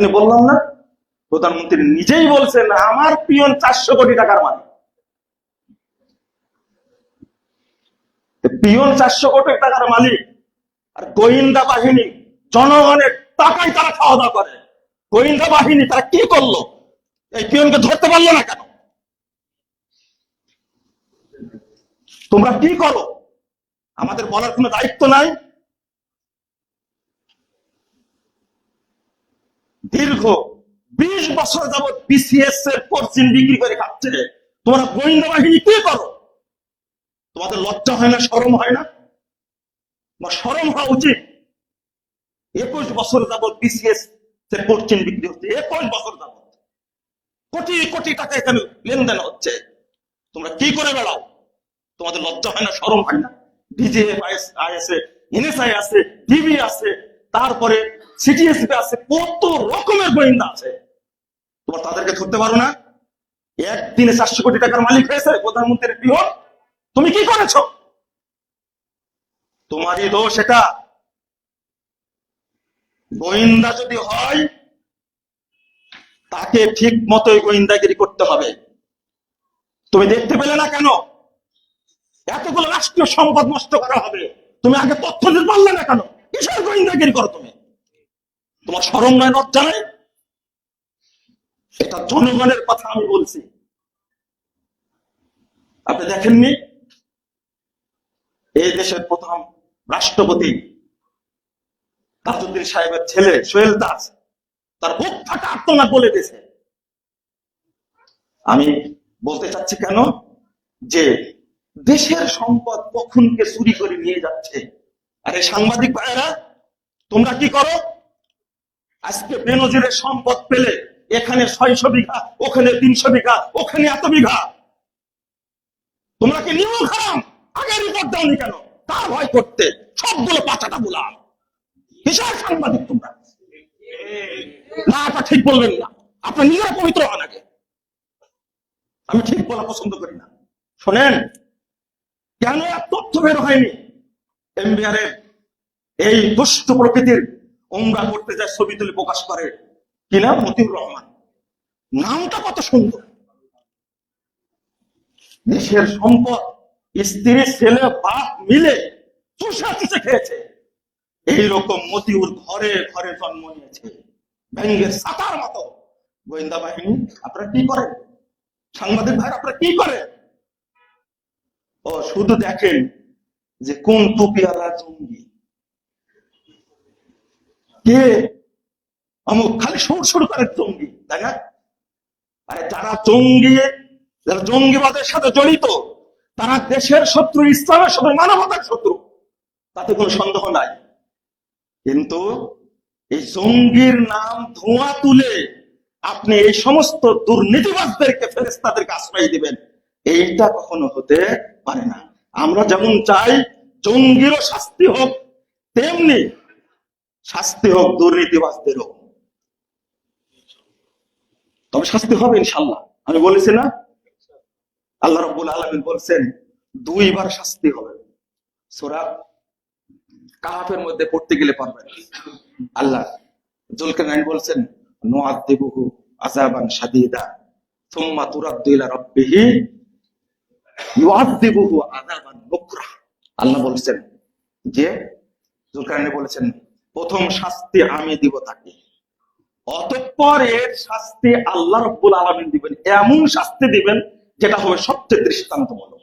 বললাম না, প্রধানমন্ত্রী নিজেই বলছেন, আমার পিয়ন চারশো কোটি টাকার মালিক। পিয়ন চারশো কোটি টাকার মালিক আর গোয়েন্দা বাহিনী, জনগণের টাকায় তারা খাওয়া দাওয়া করে। গোয়েন্দা বাহিনী, তারা কি করল? এই পিয়নকে ধরতে পারল না কেন? তোমরা কি করো? আমাদের বলার কোনো দায়িত্ব নাই। দীর্ঘ বিশ বছর যাবৎ বিসিএস এর পশ্চিম বিক্রি করে খাচ্ছে। তোমরা গোয়েন্দা বাহিনী কি করো? তোমাদের লজ্জা হয় না সরম হয় না? বা সরম হওয়া উচিত। একুশ বছর যাবৎ বিসিএস এর পশ্চিম বিক্রি হচ্ছে। একুশ বছর যাবৎ। কোটি কোটি টাকা এখানে লেনদেন হচ্ছে। তোমরা কি করে বেড়াও? তোমাদের লজ্জা হয় না সরম হয় না? ডিজিএফআই আছে এনএসআই আছে ডিবি আছে তারপরে সিটিএসপি আছে, কত রকমের গোয়েন্দা আছে। তোমার তাদেরকে ধরতে পারো না। একদিনে চারশো কোটি টাকার মালিক হয়েছে প্রধানমন্ত্রীর পিয়ন তুমি কি করেছ? তোমারই দোষ এটা। গোয়েন্দা যদি হয়, তাকে ঠিক মতোই গোয়েন্দাগিরি করতে হবে। তুমি দেখতে পেলে না কেন? এতগুলো রাষ্ট্রীয় সম্পদ নষ্ট করা হবে। তুমি আগে তথ্য দিতে পারলে না কেন? কিসের গোয়েন্দাগিরি করো তুমি? তোমার সরম নয় লজ্জা নাই এটা জনগণের কথা আমি বলছি। আপনি দেখেননি? এই দেশের প্রথম রাষ্ট্রপতি তাজউদ্দিন সাহেবের ছেলে সোহেল দাস, তার বুক ফাটা আত্মনাদ বলে দিয়েছে। আমি বলতে চাচ্ছি কেন? যে দেশের সম্পদ কখনকে চুরি করে নিয়ে যাচ্ছে। আরে সাংবাদিক ভাইয়েরা, তোমরা কি করো? আজকে বেনজিরের সম্পদ পেলে এখানে ছয়শো বিঘা, ওখানে তিনশো বিঘা, ওখানে এত বিঘা। তোমরা কি নিয়ম খারাম আগে রিপোর্ট দাওনি কেন? তার ভয় করতে? সবগুলো পাচাটা বলাম বিশাল সাংবাদিক তোমরা? না, এটা ঠিক বলবেন না। আপনার নিজেরা পবিত্র হন আগে। আমি ঠিক বলা পছন্দ করি না। শোনেন, কেন তথ্য বের হয়নি? এমবিআর এই দুষ্ট প্রকৃতির ওমরা করতে যায় ছবি তুলে প্রকাশ করে। কি নাম? মতিউর রহমান। নামটা কত সুন্দর। দেশের সম্পদ, স্ত্রী, ছেলে, বাপ মিলে চুষা চুষে খেয়েছে। এইরকম মতিউর ঘরে ঘরে জন্ম নিয়েছে। ব্যাঙ্গের সাতার মতো। গোয়েন্দা বাহিনী, আপনারা কি করেন? সাংবাদিক ভাই আপনারা কি করেন? ও, শুধু দেখেন যে কোন টুপিওয়ালা জঙ্গি কে? অমুক খালি সুর সুর করে জঙ্গি, তাই না? আরে যারা জঙ্গি, যারা জঙ্গিবাদের সাথে জড়িত, তারা দেশের শত্রু, ইসলামের শত্রু, মানবতার শত্রু, তাতে কোনো সন্দেহ নাই। কিন্তু এই জঙ্গির নাম ধোঁয়া তুলে আপনি এই সমস্ত দুর্নীতিবাজদেরকে ফেরেস্তাদেরকে আশ্রয় দিবেন, এইটা কখনো হতে পারে না। আমরা যেমন চাই জঙ্গিরও শাস্তি হোক, তেমনি শাস্তি হোক দুর্নীতিবাজদেরও তবে শাস্তি হবে ইনশাল্লাহ আমি বলেছি না? আল্লাহ রব্বুল আলমিন বলছেন, দুইবার শাস্তি হবে। সোরা কাহাফের মধ্যে পড়তে গেলে পারবেন আল্লাহ জুলকানাইন বলছেন নোয়াদ্দিবুহু আযাবান শাদীদা, সুম্মা তুরাদ্দু ইলা রাব্বিহি ইউআদ্দিবুহু আযাবান নুকরা আল্লাহ বলছেন যে, জুলকানাইন বলেছেন প্রথম শাস্তি আমি দিব তাকে। অতঃপর এর শাস্তি আল্লাহ রব্বুল আলমিন দিবেন। এমন শাস্তি দিবেন যেটা হবে সবচেয়ে দৃষ্টান্তমূলক।